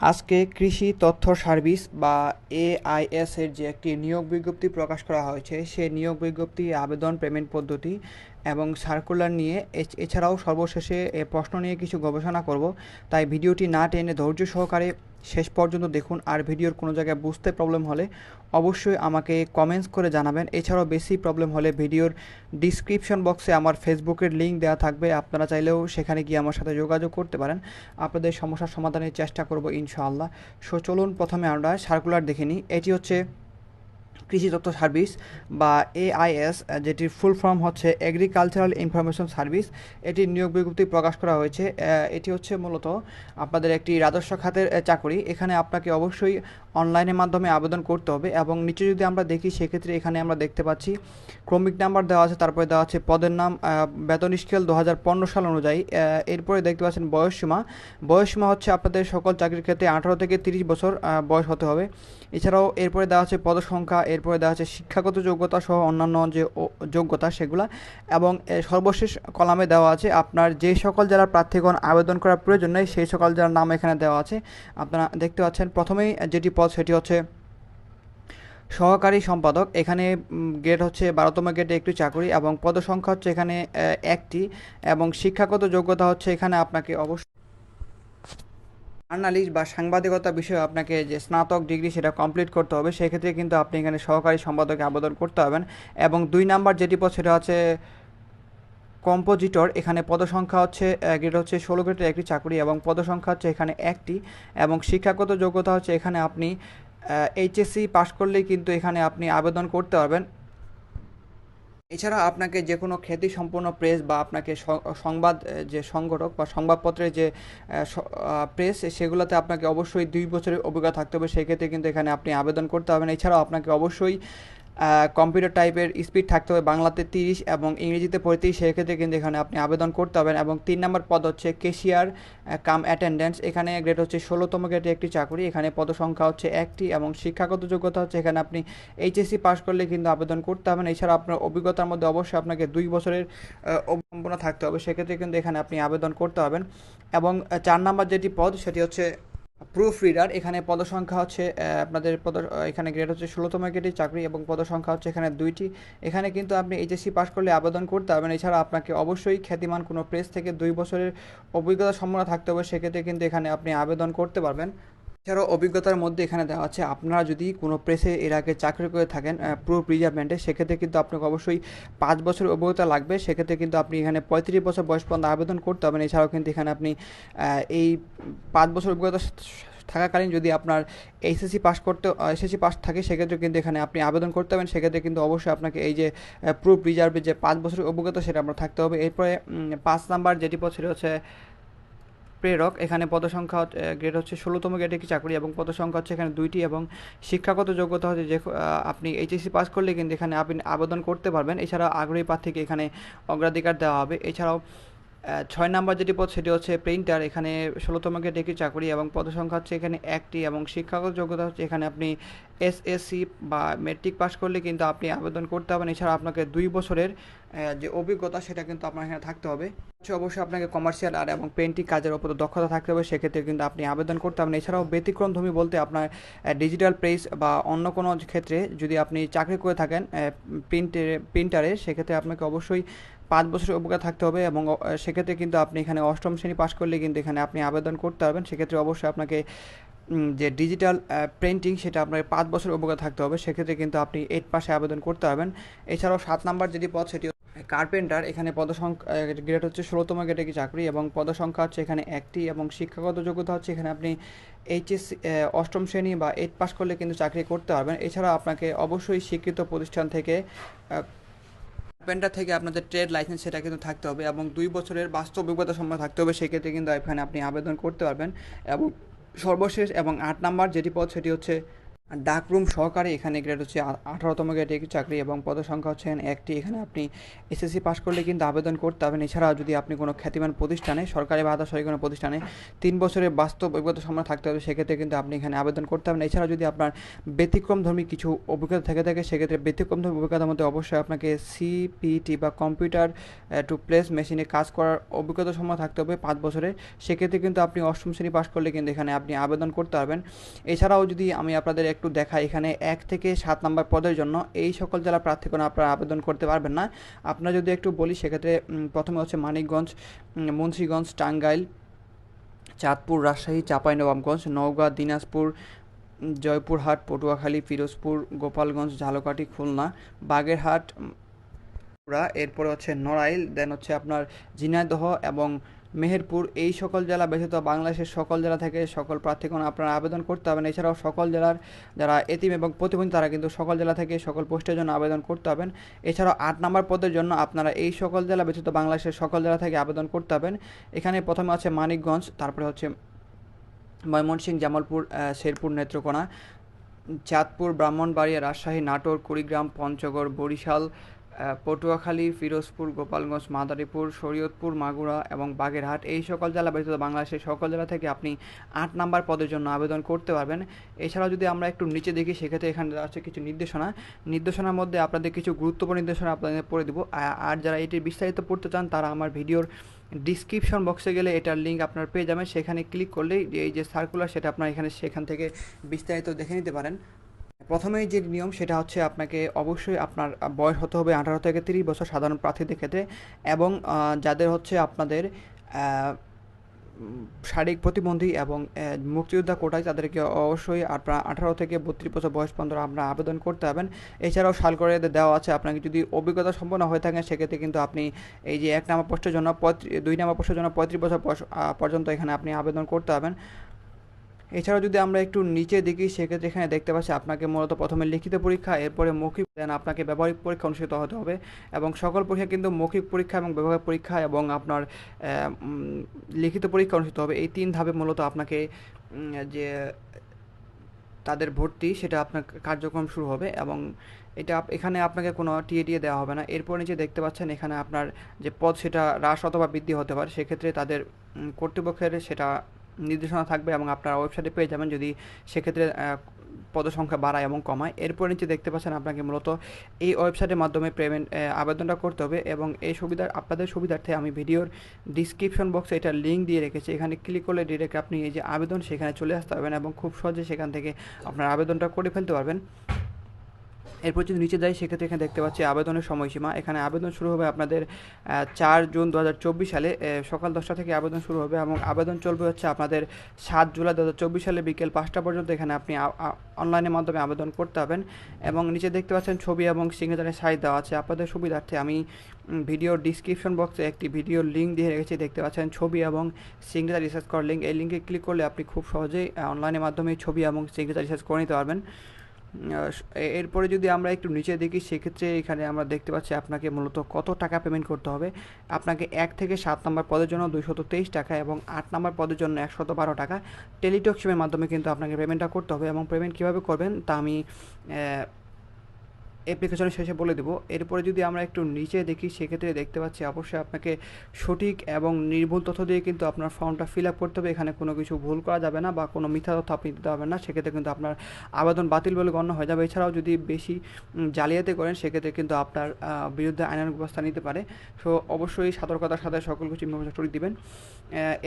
আজকে কৃষি তথ্য সার্ভিস বা এআইএস এর যে একটি নিয়োগ বিজ্ঞপ্তি প্রকাশ করা হয়েছে সেই নিয়োগ বিজ্ঞপ্তি আবেদন পেমেন্ট পদ্ধতি এবং সার্কুলার নিয়ে এছাড়াও সর্বশেষে এ প্রশ্ন নিয়ে কিছু গবেষণা করব। তাই ভিডিওটি না টেনে ধৈর্য সহকারে শেষ পর্যন্ত দেখুন। আর ভিডিওর কোনো জায়গায় বুঝতে প্রবলেম হলে অবশ্যই আমাকে কমেন্টস করে জানাবেন। এছাড়াও বেশি প্রবলেম হলে ভিডিওর ডিসক্রিপশন বক্সে আমার ফেসবুকের লিঙ্ক দেওয়া থাকবে। আপনারা চাইলেও সেখানে গিয়ে আমার সাথে যোগাযোগ করতে পারেন। আপনাদের সমস্যার সমাধানের চেষ্টা করব ইনশাআল্লাহ। সো চলুন প্রথমে আমরা সার্কুলার দেখে নিই। এটি হচ্ছে কৃষি তথ্য সার্ভিস বা এআইএস যেটির ফুল ফর্ম হচ্ছে এগ্রিকালচারাল ইনফরমেশন সার্ভিস এটির নিয়োগ বিজ্ঞপ্তি প্রকাশ করা হয়েছে। এটি হচ্ছে মূলত আপনাদের একটি রাজস্ব খাতের চাকরি। এখানে আপনাকে অবশ্যই অনলাইনের মাধ্যমে আবেদন করতে হবে এবং নিচে যদি আমরা দেখি, সেক্ষেত্রে এখানে আমরা দেখতে পাচ্ছি, ক্রমিক নাম্বার দেওয়া আছে, তারপরে দেওয়া আছে পদের নাম বেতন স্কেল দু হাজার পনেরো সাল অনুযায়ী। এরপরে দেখতে পাচ্ছেন বয়সসীমা। বয়সসীমা হচ্ছে আপনাদের সকল চাকরির ক্ষেত্রে আঠারো থেকে তিরিশ বছর বয়স হতে হবে। এছাড়াও এরপরে দেওয়া আছে পদসংখ্যা, এরপরে দেওয়া আছে শিক্ষাগত যোগ্যতা সহ অন্যান্য যে যোগ্যতা সেগুলা। এবং সর্বশেষ কলামে দেওয়া আছে আপনার যে সকল জেলার প্রার্থীগণ আবেদন করার প্রয়োজন নেই, সেই সকল জেলার নাম এখানে দেওয়া আছে। আপনারা দেখতে পাচ্ছেন, প্রথমেই যেটি পদ সেটি হচ্ছে সহকারী সম্পাদক। এখানে গেট হচ্ছে বারোতম গেটে একটি চাকরি এবং পদসংখ্যা হচ্ছে এখানে একটি এবং শিক্ষাগত যোগ্যতা হচ্ছে এখানে আপনাকে অবশ্যই জার্নালিস্ট বা সাংবাদিকতা বিষয়ে আপনাকে যে স্নাতক ডিগ্রি সেটা কমপ্লিট করতে হবে, সেক্ষেত্রে কিন্তু আপনি এখানে সহকারী সম্পাদকে আবেদন করতে হবেন। এবং দুই নাম্বার যেটি পদ সেটা হচ্ছে কম্পোজিটর, এখানে পদসংখ্যা হচ্ছে গ্রেড হচ্ছে ষোলো গ্রেডের একটি চাকরি এবং পদসংখ্যা হচ্ছে এখানে একটি এবং শিক্ষাগত যোগ্যতা হচ্ছে এখানে আপনি এইচএসসি পাশ করলেই কিন্তু এখানে আপনি আবেদন করতে পারবেন। এছাড়া আপনাকে যে কোনো খ্যাতি সম্পন্ন প্রেস বা আপনাকে সংবাদ যে সংগঠক বা সংবাদপত্রের যে প্রেস, সেগুলোতে আপনাকে অবশ্যই দুই বছরের অভিজ্ঞতা থাকতে হবে। সেক্ষেত্রে কিন্তু এখানে আপনি আবেদন করতে হবেন এছাড়াও আপনাকে অবশ্যই কম্পিউটার টাইপের স্পিড থাকতে হবে বাংলাতে তিরিশ এবং ইংরেজিতে পঁয়ত্রিশ। সেক্ষেত্রে কিন্তু এখানে আপনি আবেদন করতে হবেন এবং তিন নম্বর পদ হচ্ছে কেশিয়ার কাম অ্যাটেন্ডেন্স এখানে গ্রেড হচ্ছে ষোলোতম গ্রেডে একটি চাকরি। এখানে পদসংখ্যা হচ্ছে একটি এবং শিক্ষাগত যোগ্যতা হচ্ছে এখানে আপনি এইচএসসি পাস করলে কিন্তু আবেদন করতে হবেন এছাড়া আপনার অভিজ্ঞতার মধ্যে অবশ্যই আপনাকে দুই বছরের অবলম্বনা থাকতে হবে। সেক্ষেত্রে কিন্তু এখানে আপনি আবেদন করতে হবেন এবং চার নাম্বার যেটি পদ, সেটি হচ্ছে প্রুফ রিডার এখানে পদসংখ্যা হচ্ছে আপনাদের পদ এখানে গ্রেড হচ্ছে ষোলোতম গ্রেডের চাকরি এবং পদসংখ্যা হচ্ছে এখানে দুইটি। এখানে কিন্তু আপনি এইচএসসি পাশ করলে আবেদন করতে হবেন এছাড়া আপনাকে অবশ্যই খ্যাতিমান কোনো প্রেস থেকে দুই বছরের অভিজ্ঞতা সম্পন্ন থাকতে হবে, সেক্ষেত্রে কিন্তু এখানে আপনি আবেদন করতে পারবেন। এছাড়াও অভিজ্ঞতার মধ্যে এখানে দেওয়া আছে, আপনারা যদি কোনো প্রেসে এর আগে চাকরি করে থাকেন প্রুফ রিজার্ভমেন্টে সেক্ষেত্রে কিন্তু আপনাকে অবশ্যই পাঁচ বছর অভিজ্ঞতা লাগবে। সেক্ষেত্রে কিন্তু আপনি এখানে পঁয়ত্রিশ বছর বয়স পর্যন্ত আবেদন করতে হবেন এছাড়াও কিন্তু এখানে আপনি এই পাঁচ বছর অভিজ্ঞতা থাকাকালীন যদি আপনার এইচএসসি পাস করতে এসএসসি পাস থাকে, সেক্ষেত্রে কিন্তু এখানে আপনি আবেদন করতে হবেন সেক্ষেত্রে কিন্তু অবশ্যই আপনাকে এই যে প্রুফ রিজার্ভের যে পাঁচ বছরের অভিজ্ঞতা, সেটা আপনার থাকতে হবে। এরপরে পাঁচ নাম্বার যেটি সেটা হচ্ছে প্রেরক। এখানে পদসংখ্যা গ্রেড হচ্ছে ষোলোতম গ্রেডে একটি চাকরি এবং পদসংখ্যা হচ্ছে এখানে দুইটি এবং শিক্ষাগত যোগ্যতা হচ্ছে যে আপনি এইচএসসি পাস করলে কিন্তু এখানে আপনি আবেদন করতে পারবেন। এছাড়া আগ্রহী প্রার্থীকে এখানে অগ্রাধিকার দেওয়া হবে। এছাড়াও ছয় নাম্বার যেটি পদ, সেটি হচ্ছে প্রিন্টার এখানে ষোলোতম গ্রেডে একটি চাকরি এবং পদসংখ্যা হচ্ছে এখানে একটি এবং শিক্ষাগত যোগ্যতা হচ্ছে এখানে আপনি এসএসসি বা মেট্রিক পাস করলে কিন্তু আপনি আবেদন করতে হবেন এছাড়া আপনাকে দুই বছরের যে অভিজ্ঞতা, সেটা কিন্তু আপনার এখানে থাকতে হবে। অবশ্যই আপনাকে কমার্শিয়াল আর এবং পেন্টিং কাজের ওপর দক্ষতা থাকতে হবে। সেক্ষেত্রে কিন্তু আপনি আবেদন করতে হবেন এছাড়াও ব্যতিক্রমধর্মী বলতে আপনার ডিজিটাল প্রেস বা অন্য কোনো ক্ষেত্রে যদি আপনি চাকরি করে থাকেন প্রিন্টে প্রিন্টারে সেক্ষেত্রে আপনাকে অবশ্যই পাঁচ বছরের অভিজ্ঞতা থাকতে হবে এবং সেক্ষেত্রে কিন্তু আপনি এখানে অষ্টম শ্রেণি পাশ করলে কিন্তু এখানে আপনি আবেদন করতে পারবেন। সেক্ষেত্রে অবশ্যই আপনাকে যে ডিজিটাল প্রিন্টিং সেটা আপনার পাঁচ বছর অভিজ্ঞতা থাকতে হবে। সেক্ষেত্রে কিন্তু আপনি এইট পাশে আবেদন করতে পারবেন। এছাড়াও সাত নাম্বার যেটি পদ সেটি কার্পেন্টার এখানে পদসংখ্যা গ্রেড হচ্ছে ষোলোতম গ্রেডে কি চাকরি এবং পদসংখ্যা হচ্ছে এখানে একটি এবং শিক্ষাগত যোগ্যতা হচ্ছে এখানে আপনি এইচএস অষ্টম শ্রেণি বা এইট পাস করলে কিন্তু চাকরি করতে পারবেন। এছাড়া আপনাকে অবশ্যই স্বীকৃত প্রতিষ্ঠান থেকে কার্পেন্টার থেকে আপনাদের ট্রেড লাইসেন্স সেটা কিন্তু থাকতে হবে এবং দুই বছরের বাস্তব অভিজ্ঞতা সম্ভব থাকতে হবে, সেক্ষেত্রে কিন্তু এখানে আপনি আবেদন করতে পারবেন এবং সর্বশেষ এবং আট নাম্বার যেটি পদ সেটি হচ্ছে ডাকরুম সহকারে এখানে গ্রেড হচ্ছে আঠারোতম গ্রেডে একটি চাকরি এবং পদসংখ্যা হচ্ছে এখানে একটি। এখানে আপনি এসএসসি পাস করলে কিন্তু আবেদন করতে হবেন এছাড়াও যদি আপনি কোনো খ্যাতিমান প্রতিষ্ঠানে, সরকারি বা সরকারি কোনো প্রতিষ্ঠানে তিন বছরের বাস্তব অভিজ্ঞতা সম্মান থাকতে হবে, সেক্ষেত্রে কিন্তু আপনি এখানে আবেদন করতে হবেন এছাড়াও যদি আপনার ব্যতিক্রমধর্মী কিছু অভিজ্ঞতা থেকে থাকে, সেক্ষেত্রে ব্যতিক্রমধর্মী অভিজ্ঞতার মধ্যে অবশ্যই আপনাকে সিপিটি বা কম্পিউটার টু প্লেস মেশিনে কাজ করার অভিজ্ঞতা সম্মান থাকতে হবে পাঁচ বছরের সেক্ষেত্রে কিন্তু আপনি অষ্টম শ্রেণি পাস করলে কিন্তু এখানে আপনি আবেদন করতে পারবেন। এছাড়াও যদি আমি আপনাদের একটু দেখাই। এখানে এক থেকে সাত নম্বর পদের জন্য এই সকল জেলা প্রার্থীগণ আপনারা আবেদন করতে পারবেন না। আপনারা যদি একটু বলি, সেক্ষেত্রে প্রথমে হচ্ছে মানিকগঞ্জ মুন্সিগঞ্জ, টাঙ্গাইল, চাঁদপুর, রাজশাহী, চাঁপাইনবাবগঞ্জ, নওগাঁ, দিনাজপুর, জয়পুরহাট, পটুয়াখালী ফিরোজপুর গোপালগঞ্জ, ঝালকাঠি, খুলনা, বাগেরহাট এরপরে হচ্ছে নড়াইল, দেন হচ্ছে আপনার ঝিনাইদহ এবং মেহেরপুর, এই সকল জেলা ব্যতীত বাংলাদেশের সকল জেলা থেকে সকল প্রার্থীগণ আপনারা আবেদন করতে হবেন এছাড়াও সকল জেলার যারা এতিম এবং প্রতিবন্ধী, তারা কিন্তু সকল জেলা থেকে সকল পোস্টের জন্য আবেদন করতে হবেন। এছাড়াও আট নম্বর পদের জন্য আপনারা এই সকল জেলা ব্যতীত বাংলাদেশের সকল জেলা থেকে আবেদন করতে হবেন। এখানে প্রথমে আছে মানিকগঞ্জ, তারপরে হচ্ছে ময়মনসিংহ, জামালপুর শেরপুর, নেত্রকোনা, চাঁদপুর, ব্রাহ্মণবাড়িয়া, রাজশাহী, নাটোর, কুড়িগ্রাম, পঞ্চগড়, বরিশাল পটুয়াখালী, ফিরোজপুর, গোপালগঞ্জ, মাদারীপুর, শরীয়তপুর, মাগুরা এবং বাগেরহাট এই সকল জেলা ব্যতীত বাংলাদেশের সকল জেলা থেকে আপনি আট নাম্বার পদের জন্য আবেদন করতে পারবেন। এছাড়াও যদি আমরা একটু নিচে দেখি, সেক্ষেত্রে এখানে আছে কিছু নির্দেশনা। নির্দেশনার মধ্যে আপনাদের কিছু গুরুত্বপূর্ণ নির্দেশনা আপনাদের পড়ে দেবো। আর যারা এটির বিস্তারিত পড়তে চান, তারা আমার ভিডিওর ডিসক্রিপশন বক্সে গেলে এটার লিঙ্ক আপনার পেয়ে যাবেন। সেখানে ক্লিক করলেই এই যে সার্কুলার সেটা আপনার এখানে সেখান থেকে বিস্তারিত দেখে নিতে পারেন। প্রথমেই যে নিয়ম, সেটা হচ্ছে আপনাকে অবশ্যই আপনার বয়স হতে হবে আঠারো থেকে তিরিশ বছর সাধারণ প্রার্থীদের ক্ষেত্রে এবং যাদের হচ্ছে আপনাদের শারীরিক প্রতিবন্ধী এবং মুক্তিযোদ্ধা কোটায় তাদেরকে অবশ্যই আপনার আঠারো থেকে বত্রিশ বছর বয়স পর্যন্ত আপনার আবেদন করতে হবেন এছাড়াও সাল করে দেওয়া আছে, আপনাকে যদি অভিজ্ঞতা সম্পন্ন হয়ে থাকেন, সেক্ষেত্রে কিন্তু আপনি এই যে এক নম্বর পোস্টের জন্য দুই নম্বর পোস্টের জন্য পঁয়ত্রিশ বছর পর্যন্ত এখানে আপনি আবেদন করতে হবেন এছাড়াও যদি আমরা একটু নিচে দেখি, সেক্ষেত্রে এখানে দেখতে পাচ্ছি আপনাকে মূলত প্রথমে লিখিত পরীক্ষা, এরপরে মৌখিক দেন আপনাকে ব্যবহারিক পরীক্ষা অনুষ্ঠিত হতে হবে এবং সকল পরীক্ষা কিন্তু মৌখিক পরীক্ষা এবং ব্যবহারিক পরীক্ষা এবং আপনার লিখিত পরীক্ষা অনুষ্ঠিত হবে। এই তিন ধাপে মূলত আপনাকে যে তাদের ভর্তি, সেটা আপনার কার্যক্রম শুরু হবে এবং এটা এখানে আপনাকে কোনো টিএ টিএ দেওয়া হবে না। এরপর নিচে দেখতে পাচ্ছেন এখানে আপনার যে পদ, সেটা হ্রাস অথবা বৃদ্ধি হতে পারে। সেক্ষেত্রে তাদের কর্তৃপক্ষের সেটা নির্দেশনা থাকবে এবং আপনারা ওয়েবসাইটে পেয়ে যাবেন যদি সেক্ষেত্রে পদসংখ্যা বাড়ায় এবং কমায়। এরপর নিচে দেখতে পাচ্ছেন আপনাকে মূলত এই ওয়েবসাইটের মাধ্যমে পেমেন্ট আবেদনটা করতে হবে এবং এই সুবিধা, আপনাদের সুবিধার্থে আমি ভিডিওর ডিসক্রিপশন বক্সে এটা লিঙ্ক দিয়ে রেখেছি। এখানে ক্লিক করলে ডিরেক্ট আপনি এই যে আবেদন সেখানে চলে আসতে পারবেন এবং খুব সহজে সেখান থেকে আপনার আবেদনটা করে ফেলতে পারবেন। এরপর যদি নিচে যাই, সেক্ষেত্রে এখানে দেখতে পাচ্ছি আবেদনের সময়সীমা। এখানে আবেদন শুরু হবে আপনাদের চার জুন দু হাজার চব্বিশ সালে সকাল দশটা থেকে আবেদন শুরু হবে এবং আবেদন চলবে হচ্ছে আপনাদের সাত জুলাই দু হাজার চব্বিশ সালে বিকেল পাঁচটা পর্যন্ত এখানে আপনি অনলাইনের মাধ্যমে আবেদন করতে পারবেন। এবং নিচে দেখতে পাচ্ছেন ছবি এবং সিগনেচারের সাইজ দেওয়া আছে। আপনাদের সুবিধার্থে আমি ভিডিও ডিসক্রিপশন বক্সে একটি ভিডিও লিঙ্ক দিয়ে রেখেছি। দেখতে পাচ্ছেন ছবি এবং সিগনেচার রিসার্চ করার লিঙ্ক এই লিঙ্কে ক্লিক করলে আপনি খুব সহজেই অনলাইনের মাধ্যমে ছবি এবং সিগনেচার রিসার্চ করে নিতে পারবেন। এরপরে যদি আমরা একটু নিচে দেখি, সেক্ষেত্রে এখানে আমরা দেখতে পাচ্ছি আপনাকে মূলত কত টাকা পেমেন্ট করতে হবে। আপনাকে এক থেকে সাত নম্বর পদের জন্য দুইশত তেইশ টাকা এবং আট নম্বর পদের জন্য একশত বারো টাকা। টেলিটক সিমের মাধ্যমে কিন্তু আপনাকে পেমেন্টটা করতে হবে এবং পেমেন্ট কীভাবে করবেন তা আমি অ্যাপ্লিকেশনের শেষে বলে দেবো। এরপরে যদি আমরা একটু নিচে দেখি, সেক্ষেত্রে দেখতে পাচ্ছি অবশ্যই আপনাকে সঠিক এবং নির্ভুল তথ্য দিয়ে কিন্তু আপনার ফর্মটা ফিল আপ করতে হবে। এখানে কোনো কিছু ভুল করা যাবে না বা কোনো মিথ্যা তথ্য আপনি দিতে পারবেন না। সেক্ষেত্রে কিন্তু আপনার আবেদন বাতিল বলে গণ্য হয়ে যাবে। এছাড়াও যদি বেশি জালিয়াতি করেন, সেক্ষেত্রে কিন্তু আপনার বিরুদ্ধে আইনানুগ ব্যবস্থা নিতে পারে। সো, অবশ্যই সতর্কতার সাথে সকল কিছু ইনফরমেশন স্টোরি দিবেন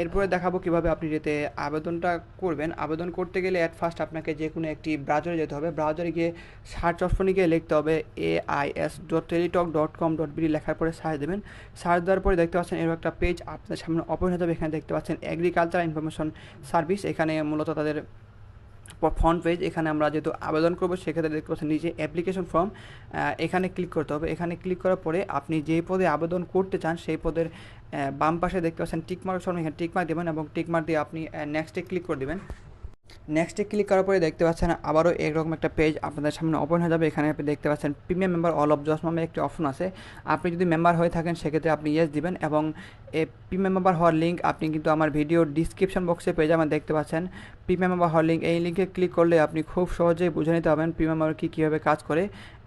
এরপরে দেখাবো কীভাবে আপনি যেতে আবেদনটা করবেন। আবেদন করতে গেলে অ্যাট ফার্স্ট আপনাকে যে কোনো একটি ব্রাউজারে যেতে হবে। ব্রাউজারে গিয়ে সার্চ অপশনে গিয়ে লিখতে হবে। A I S dot Teletalk dot com dot BD লেখার পরে সার্চ দেবেন। সার্চ দেওয়ার পরে দেখতে পাচ্ছেন এরকম একটা পেজ আপনার সামনে ওপেন হয়ে যাবে। এখানে দেখতে পাচ্ছেন এগ্রিকালচার ইনফরমেশন সার্ভিস এখানে মূলত তাদের ফ্রন্ট পেজ এখানে আমরা যেহেতু আবেদন করব, সেক্ষেত্রে দেখতে পাচ্ছেন নিচে অ্যাপ্লিকেশন ফর্ম এখানে ক্লিক করতে হবে। এখানে ক্লিক করার পরে আপনি যে পদে আবেদন করতে চান, সেই পদের বাম পাশে দেখতে পাচ্ছেন টিকমার্ক ফর্ম এখানে টিকমার্ক দেবেন এবং টিকমার্ক দিয়ে আপনি নেক্সটে ক্লিক করে দেবেন। নেক্সটে ক্লিক করার পরে দেখতে পাচ্ছেন আবারও এরকম একটা পেজ আপনাদের সামনে ওপেন হয়ে যাবে। এখানে আপনি দেখতে পাচ্ছেন প্রিমিয়াম মেম্বার অল অফ জস নামে একটি অপশন আছে। আপনি যদি মেম্বার হয়ে থাকেন, সেক্ষেত্রে আপনি ইয়েস দিবেন এবং প্রিমিয়াম মেম্বার হওয়ার লিঙ্ক আপনি কিন্তু আমার ভিডিওর ডিসক্রিপশন বক্সে পেয়ে যাবেন, দেখতে পাচ্ছেন। প্রিমিয়াম মেম্বার হওয়ার লিঙ্ক এই লিঙ্কে ক্লিক করলে আপনি খুব সহজেই বুঝে নিতে পারবেন প্রিমিয়াম মেম্বার কী কীভাবে কাজ করে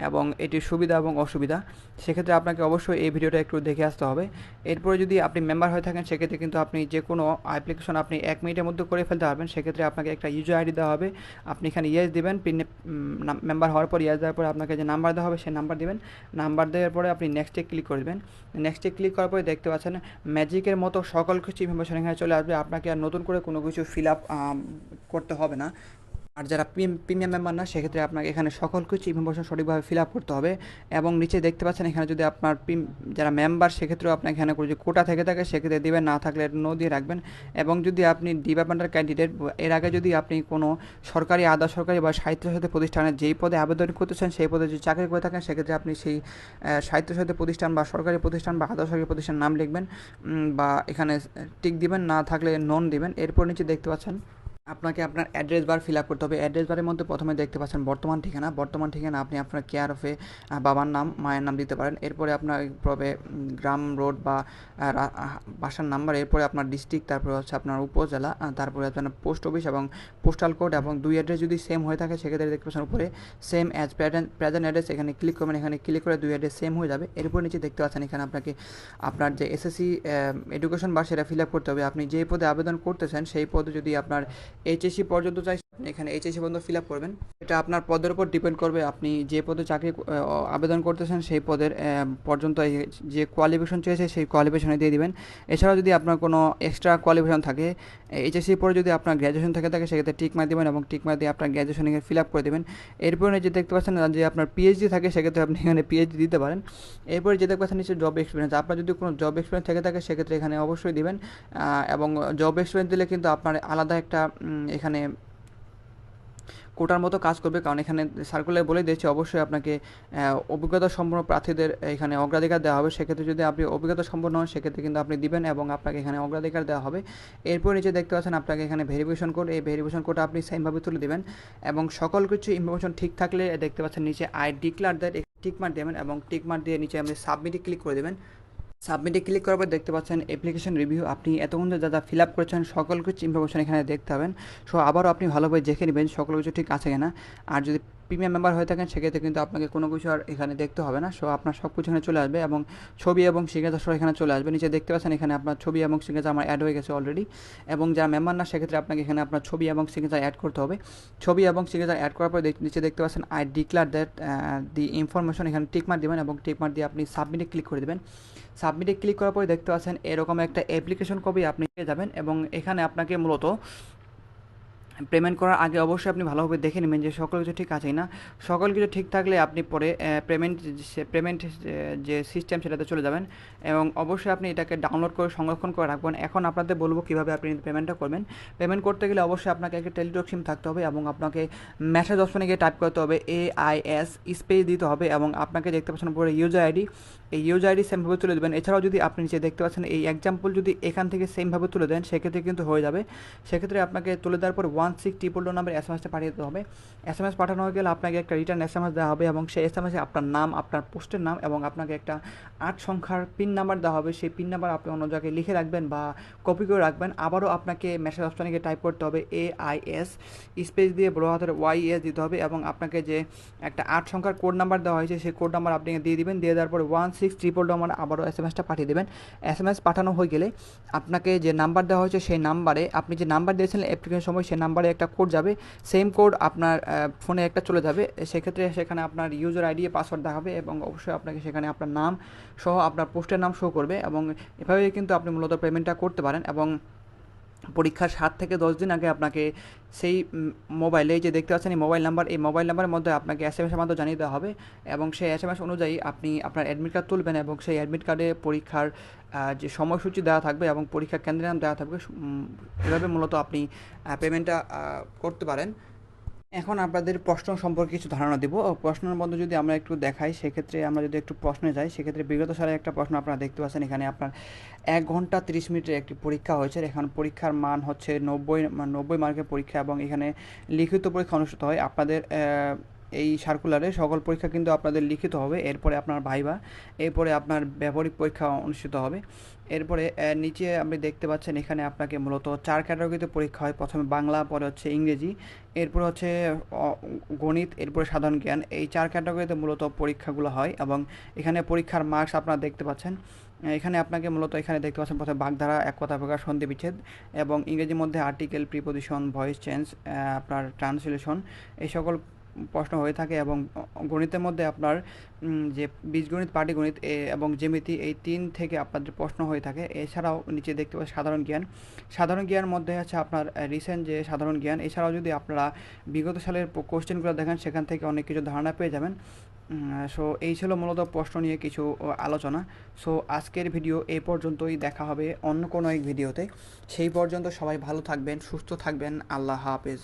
এবং এটির সুবিধা এবং অসুবিধা। সেক্ষেত্রে আপনাকে অবশ্যই এই ভিডিওটা একটু দেখে আসতে হবে। এরপরে যদি আপনি মেম্বার হয়ে থাকেন, সেক্ষেত্রে কিন্তু আপনি যে কোনো অ্যাপ্লিকেশন আপনি এক মিনিটের মধ্যে করে ফেলতে পারবেন। সেক্ষেত্রে আপনাকে একটা ইউজার আইডি দেওয়া হবে। আপনি এখানে ইয়েস দিবেন মেম্বার হওয়ার পর ইয়েস দেওয়ার পরে আপনাকে যে নাম্বার দেওয়া হবে, সেই নাম্বার দিবেন। নাম্বার দেওয়ার পরে আপনি নেক্সটে ক্লিক করে দেবেন। নেক্সটে ক্লিক করার পরে দেখতে পাচ্ছেন ম্যাজিকের মতো সকল কিছু ইনফরমেশন এখানে চলে আসবে। আপনাকে আর নতুন করে কোনো কিছু ফিল আপ করতে হবে না। আর যারা প্রিমিয়াম মেম্বার না, সেক্ষেত্রে আপনাকে এখানে সকল কিছু ইনফরমেশন সঠিকভাবে ফিল আপ করতে হবে এবং নিচে দেখতে পাচ্ছেন এখানে যদি আপনার যারা মেম্বার সেক্ষেত্রেও আপনার এখানে করে যে কোটা থেকে থাকে, সেক্ষেত্রে দেবেন, না থাকলে নো দিয়ে রাখবেন এবং যদি আপনি ডিপার্টমেন্টাল ক্যান্ডিডেট এর আগে যদি আপনি কোনো সরকারি, আধা সরকারি বা সাহিত্যসাথী প্রতিষ্ঠানে যেই পদে আবেদন করতেছেন সেই পদে যদি চাকরি করে থাকেন, সেক্ষেত্রে আপনি সেই সাহিত্যসাথী প্রতিষ্ঠান বা সরকারি প্রতিষ্ঠান বা আধা সরকারি প্রতিষ্ঠান নাম লিখবেন বা এখানে টিক দিবেন, না থাকলে নন দিবেন। এরপর নিচে দেখতে পাচ্ছেন আপনাকে আপনার অ্যাড্রেস বার ফিল আপ করতে হবে। অ্যাড্রেস বারের মধ্যে প্রথমে দেখতে পাচ্ছেন বর্তমান ঠিকানা। বর্তমান ঠিকানা আপনি আপনার কেয়ার অফে বাবার নাম, মায়ের নাম দিতে পারেন। এরপরে আপনার পরে গ্রাম রোড বা বাসার নাম্বার এরপরে আপনার ডিস্ট্রিক্ট তারপরে হচ্ছে আপনার উপজেলা তারপরে আপনার পোস্ট অফিস এবং পোস্টাল কোড এবং দুই অ্যাড্রেস যদি সেম হয়ে থাকে, সেক্ষেত্রে দেখতে পাচ্ছেন উপরে same as present present address এখানে ক্লিক করবেন, এখানে ক্লিক করে দুই অ্যাড্রেস সেম হয়ে যাবে। এরপর নিচে দেখতে পাচ্ছেন এখানে আপনাকে, আপনার যে এসএসসি এডুকেশন বার সেটা ফিল আপ করতে হবে। আপনি যে পদে আবেদন করতেছেন, সেই পদে যদি আপনার এইচএসসি পর্যন্ত চাই। এখানে এইচএসসি পর্যন্ত ফিল আপ করবেন। এটা আপনার পদের উপর ডিপেন্ড করবে, আপনি যে পদে চাকরি আবেদন করতেছেন সেই পদের পর্যন্ত যে কোয়ালিফিকেশন চেয়েছে সেই কোয়ালিফিকেশনে দিয়ে দিবেন। এছাড়াও যদি আপনার কোনো এক্সট্রা কোয়ালিফিকেশন থাকে এইচএসসি পরে যদি আপনার গ্র্যাজুয়েশন থেকে থাকে সেক্ষেত্রে টিক মার দেবেন এবং টিক মার দিয়ে আপনার গ্র্যাজুয়েশনে ফিল আপ করে দেবেন। এরপরে যে দেখতে পাচ্ছেন যে আপনার পিএইচডি থাকে, সেক্ষেত্রে আপনি এখানে পিএইচডি দিতে পারেন। এরপরে যে দেখতে পাচ্ছেন, নিচে জব এক্সপিরিয়েন্স আপনার যদি কোনো জব এক্সপিরিয়েন্স থেকে থাকে, সেক্ষেত্রে এখানে অবশ্যই দিবেন। এবং জব এক্সপিরিয়েন্স দিলে কিন্তু আপনার আলাদা একটা এখানে কোটার মতো কাজ করবে, কারণ এখানে সার্কুলার বলে দিয়েছে, অবশ্যই আপনাকে অভিজ্ঞতা সম্পন্ন প্রার্থীদের এখানে অগ্রাধিকার দেওয়া হবে। সেক্ষেত্রে যদি আপনি অভিজ্ঞতা সম্পন্ন হন, সেক্ষেত্রে কিন্তু আপনি দিবেন এবং আপনাকে এখানে অগ্রাধিকার দেওয়া হবে। এরপর নিচে দেখতে পাচ্ছেন, আপনাকে এখানে ভেরিফিকেশন কোড এই ভেরিফিকেশন কোডটা আপনি সেমভাবে তুলে দেবেন এবং সকল কিছু ইনফরমেশন ঠিক থাকলে, দেখতে পাচ্ছেন নিচে আই ডিক্লার দ্যাট টিকমার্ক দেবেন এবং টিকমার্ক দিয়ে নিচে আপনি সাবমিটে ক্লিক করে দেবেন। সাবমিটে ক্লিক করার পর দেখতে পাচ্ছেন অ্যাপ্লিকেশন রিভিউ আপনি এতক্ষণ যা যা ফিল আপ করেছেন, সকল কিছু ইনফরমেশন এখানে দেখতে পাবেন। সো আবারও আপনি ভালোভাবে দেখে নেবেন সকল কিছু ঠিক আছে কিনা। আর যদি প্রিমিয়াম মেম্বার হয়ে থাকেন, সেক্ষেত্রে কিন্তু আপনাকে কোনো কিছু আর এখানে দেখতে হবে না। সো আপনার সব কিছু এখানে চলে আসবে এবং ছবি এবং সিগনেচার সহ এখানে চলে আসবে। নিচে দেখতে পাচ্ছেন এখানে আপনার ছবি এবং সিগনেচার আমার অ্যাড হয়ে গেছে অলরেডি এবং যারা মেম্বার না, সেক্ষেত্রে আপনাকে এখানে আপনার ছবি এবং সিগনেচার অ্যাড করতে হবে। ছবি এবং সিগনেচার অ্যাড করার পর নিচে দেখতে পাচ্ছেন I declare that the information এখানে টিকমার দেবেন এবং টিকমার দিয়ে আপনি সাবমিটে ক্লিক করে দেবেন। সাবমিটে ক্লিক করার পরে দেখতে পাচ্ছেন এরকম একটা অ্যাপ্লিকেশন কপি আপনি পেয়ে যাবেন এবং এখানে আপনাকে মূলত পেমেন্ট করার আগে অবশ্যই আপনি ভালোভাবে দেখে নেবেন যে সকল কিছু ঠিক আছে না। সকল কিছু ঠিক থাকলে আপনি পরে পেমেন্ট পেমেন্ট যে সিস্টেম সেটাতে চলে যাবেন এবং অবশ্যই আপনি এটাকে ডাউনলোড করে সংরক্ষণ করে রাখবেন। এখন আপনাদের বলব কীভাবে আপনি পেমেন্টটা করবেন। পেমেন্ট করতে গেলে অবশ্যই আপনাকে একটা টেলিটক সিম থাকতে হবে এবং আপনাকে মেসেজ অপশনে গিয়ে টাইপ করতে হবে এ আই এস স্পেস দিতে হবে এবং আপনাকে দেখতে পাচ্ছেন পরে ইউজার আইডি এই ইউজার আইডি সেমভাবে তুলে দেবেন। এছাড়াও যদি আপনি নিচে দেখতে পাচ্ছেন, এই এক্সাম্পল যদি এখান থেকে সেমভাবে তুলে দেন, সেক্ষেত্রে কিন্তু হয়ে যাবে। সেক্ষেত্রে আপনাকে তুলে দেওয়ার পর one six triple two number S M এসটা পাঠিয়ে দিতে হবে। এস এম এস পাঠানো হয়ে গেলে আপনাকে একটা রিটার্ন এস এম এস দেওয়া হবে এবং সেই এস এম এসে আপনার নাম, আপনার পোস্টের নাম এবং আপনাকে একটা আট সংখ্যার পিন নাম্বার দেওয়া হবে। সেই পিন নাম্বার আপনি অন্য জায়গায় লিখে রাখবেন বা কপি করে রাখবেন। আবারও আপনাকে মেসেজ অপশানে গিয়ে টাইপ করতে হবে এ আই এস স্পেস দিয়ে বড় হাতের ওয়াই এস দিতে হবে এবং আপনাকে যে একটা আট সংখ্যার কোড নাম্বার দেওয়া হয়েছে, সেই কোড নাম্বার আপনি দিয়ে দিবেন। দিয়ে দেওয়ার পরে ওয়ান সিক্স ট্রিপল নাম্বার আবারও এস এম এসটা পাঠিয়ে দেবেন। এস এম এস পাঠানো হয়ে গেলে আপনাকে যে নাম্বার দেওয়া হয়েছে, সেই নাম্বারে আপনি যে নাম্বার দিয়েছিলেন অ্যাপ্লিকেশন সময়, সেই নাম্বারে একটা কোড যাবে সেম কোড আপনার ফোনে একটা চলে যাবে, সেক্ষেত্রে সেখানে আপনার ইউজার আইডি পাসওয়ার্ড দেখাবে এবং অবশ্যই আপনাকে সেখানে আপনার নাম সহ আপনার পোস্টের নাম শো করবে এবং এভাবেই কিন্তু আপনি মূলত পেমেন্টটা করতে পারেন এবং পরীক্ষার সাত থেকে দশ দিন আগে আপনাকে সেই মোবাইলে যে দেখতে পাচ্ছেন এই মোবাইল নাম্বার এই মোবাইল নাম্বারের মধ্যে আপনাকে এস এম এসের মাধ্যমে জানিয়ে দেওয়া হবে এবং সেই এস এম এস অনুযায়ী আপনি আপনার অ্যাডমিট কার্ড তুলবেন এবং সেই অ্যাডমিট কার্ডে পরীক্ষার যে সময়সূচি দেওয়া থাকবে এবং পরীক্ষা কেন্দ্রের নাম দেওয়া থাকবে এভাবে মূলত আপনি পেমেন্টটা করতে পারেন। এখন আপনাদের প্রশ্ন সম্পর্কে কিছু ধারণা দেবো। প্রশ্নের মধ্যে যদি আমরা একটু দেখাই, সেক্ষেত্রে আমরা যদি একটু প্রশ্নে যাই, সেক্ষেত্রে বিগত সালে একটা প্রশ্ন আপনারা দেখতে পাচ্ছেন, এখানে আপনার এক ঘণ্টা তিরিশ মিনিটের একটি পরীক্ষা হয়েছে। এখানে পরীক্ষার মান হচ্ছে নব্বই নব্বই মার্কের পরীক্ষা এবং এখানে লিখিত পরীক্ষা অনুষ্ঠিত হয়। আপনাদের এই সার্কুলারে সকল পরীক্ষা কিন্তু আপনাদের লিখিত হবে। এরপরে আপনার ভাইবা এরপরে আপনার ব্যবহারিক পরীক্ষা অনুষ্ঠিত হবে। এরপরে নিচে আপনি দেখতে পাচ্ছেন এখানে আপনাকে মূলত চার ক্যাটাগরিতে পরীক্ষা হয়। প্রথমে বাংলা, পরে হচ্ছে ইংরেজি, এরপর হচ্ছে গণিত, এরপরে সাধারণ জ্ঞান। এই চার ক্যাটাগরিতে মূলত পরীক্ষাগুলো হয় এবং এখানে পরীক্ষার মার্কস আপনারা দেখতে পাচ্ছেন। এখানে আপনাকে মূলত এখানে দেখতে পাচ্ছেন, প্রথমে বাগধারা, এক কথা প্রকার সন্ধি বিচ্ছেদ এবং ইংরেজির মধ্যে আর্টিকেল প্রিপোজিশন ভয়েস চেঞ্জ আপনার ট্রান্সলেশন এই সকল প্রশ্ন হয়ে থাকে এবং গণিতের মধ্যে আপনার যে বীজগণিত, পাটিগণিত, এ- এবং জ্যামিতি, এই তিন থেকে আপনাদের প্রশ্ন হয়ে থাকে। এছাড়াও নিচে দেখতে পাচ্ছেন সাধারণ জ্ঞান। সাধারণ জ্ঞান মধ্যে আছে আপনার রিসেন্ট যে সাধারণ জ্ঞান, এছাড়াও যদি আপনারা বিগত সালের কোশ্চেনগুলো দেখেন, সেখান থেকে অনেক কিছু ধারণা পেয়ে যাবেন। সো, এই ছিল মূলত প্রশ্ন নিয়ে কিছু আলোচনা। সো, আজকের ভিডিও এই পর্যন্তই, দেখা হবে অন্য কোনো এক ভিডিওতে। সেই পর্যন্ত সবাই ভালো থাকবেন, সুস্থ থাকবেন, আল্লাহ হাফেজ।